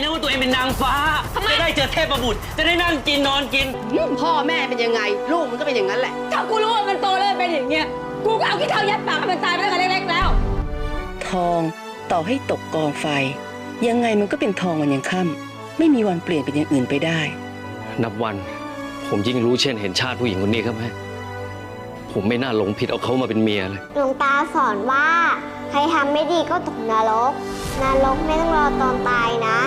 นะว่าตัวเองเป็นนางฟ้า จะได้เจอเทพบุตร จะได้นั่งกินนอนกิน พ่อแม่เป็นยังไง ลูกมันก็เป็นอย่างนั้นแหละ ถ้ากูรู้ว่ามันโตแล้วมันเป็นอย่างเงี้ย กูก็เอาขี้เท้ายัดปากให้มันตายไปตั้งแต่เล็กๆแล้ว ทองต่อให้ตกกองไฟ ยังไงมันก็เป็นทองวันยังค่ำไม่มีวันเปลี่ยนเป็นอย่างอื่นไปได้ นับวันผมยิ่งรู้เช่นเห็นชาติผู้หญิงคนนี้ครับแม่ผมไม่น่าหลงผิดเอาเขามาเป็นเมียเลย หลวงตาสอนว่า ใครทำไม่ดีก็ตกนรก นรกไม่ต้องรอตอนตายนะ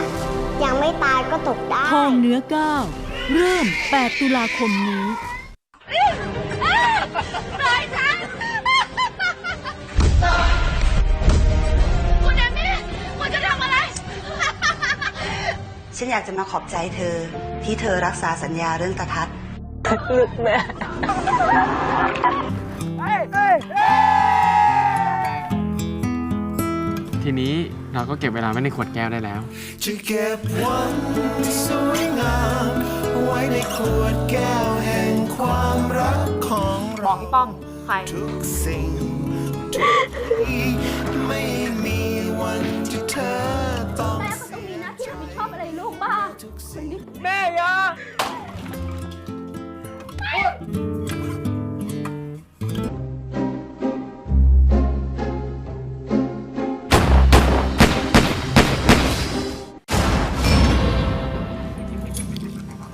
ยังไม่ตายก็ตกได้ ทองเนื้อก้าวเริ่ม 8 ตุลาคมนี้ ฉันอยากจะมาขอบใจเธอ ที่เธอรักษาสัญญาเรื่องตาทัศน์ ทีนี้เราก็เก็บเวลาไว้ในขวดแก้วได้แล้ว จะเก็บวันที่สวยงามไว้ในขวดแก้วแห่งความรักของเราบอกพี่ป้อมใครทุกสิ่งทุ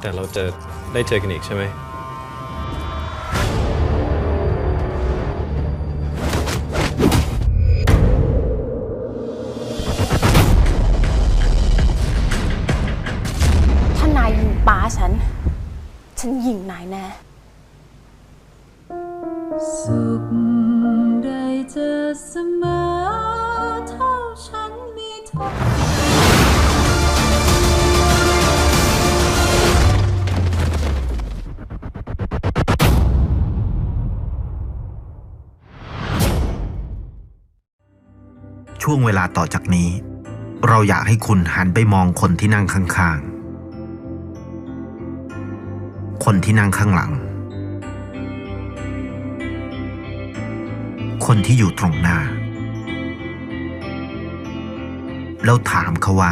แต่เราจะได้เจอกันอีกใช่ไหม ถ้านายยิงป้าฉัน ฉันยิงนายแน่ สุขได้เจอเสมอเท่าฉันมีเธอ ช่วงเวลาต่อจากนี้ เราอยากให้คุณหันไปมองคนที่นั่งข้างๆ คนที่นั่งข้างหลัง คนที่อยู่ตรงหน้า แล้วถามเขาว่า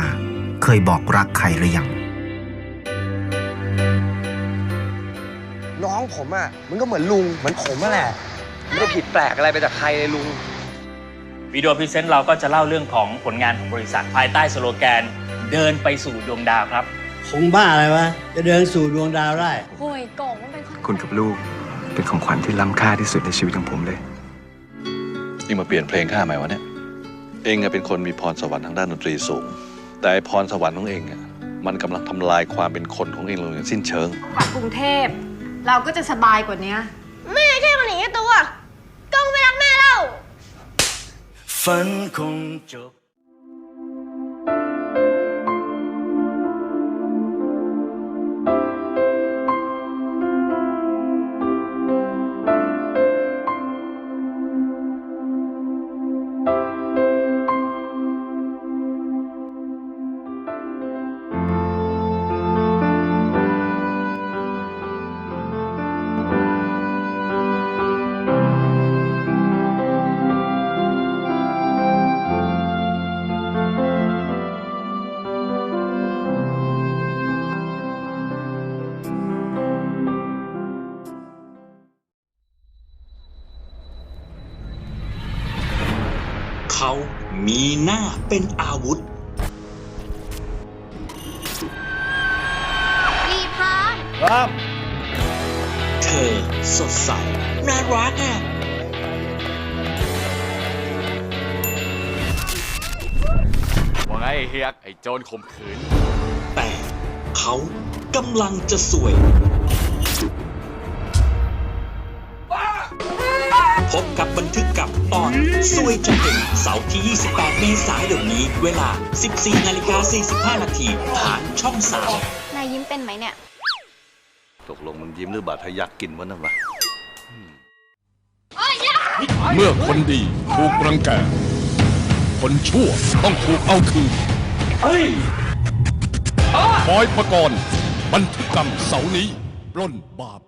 เคยบอกรักใครหรือยังน้องผมอะมันก็เหมือนลุงเหมือนผมนั่นแหละไม่ได้ผิดแปลกอะไรไปจากใครเลยลุง วิดีโอพรีเซนต์เราก็จะเล่าเรื่องของผลงานของบริษัทภายใต้สโลแกน เดินไปสู่ดวงดาวครับ คงบ้าอะไรวะ จะเดินสู่ดวงดาวได้ โอ้ยโก่งมันเป็นคนคุณกับลูกเป็นของขวัญที่ล้ำค่าที่สุดในชีวิตของผมเลยยิ่งมาเปลี่ยนเพลงข้าใหม่วะเนี่ย เองอะเป็นคนมีพรสวรรค์ทางด้านดนตรีสูง แต่ไอ้พรสวรรค์ของเองอะมันกำลังทำลายความเป็นคนของเองลงอย่างสิ้นเชิง กลับกรุงเทพ เราก็จะสบายกว่านี้ แม่ใช่คนหนีตัวกล้องไม่รักแม่แล้ว ฝันค เขามีหน้าเป็นอาวุธรีพานเธอสดใสน่ารักอะ ว่าไงเฮียกไอ้โจรข่มขืน แต่เขากำลังจะสวย พบกับบันทึกกับตอนซวยจะเป็นเสาร์ที่ 28 เมษายนนี้ เวลา 14นาฬิกา45 นาทีทางช่อง 3 นายยิ้มเป็นไหมเนี่ย ตกลงมันยิ้มหรือบาดทะยักกินวะนั่นวะเมื่อคนดีถูกรังแก คนชั่วต้องถูกเอาคืนบอยประกรณ์บันทึกกรรมเสาร์นี้ปล้นบาป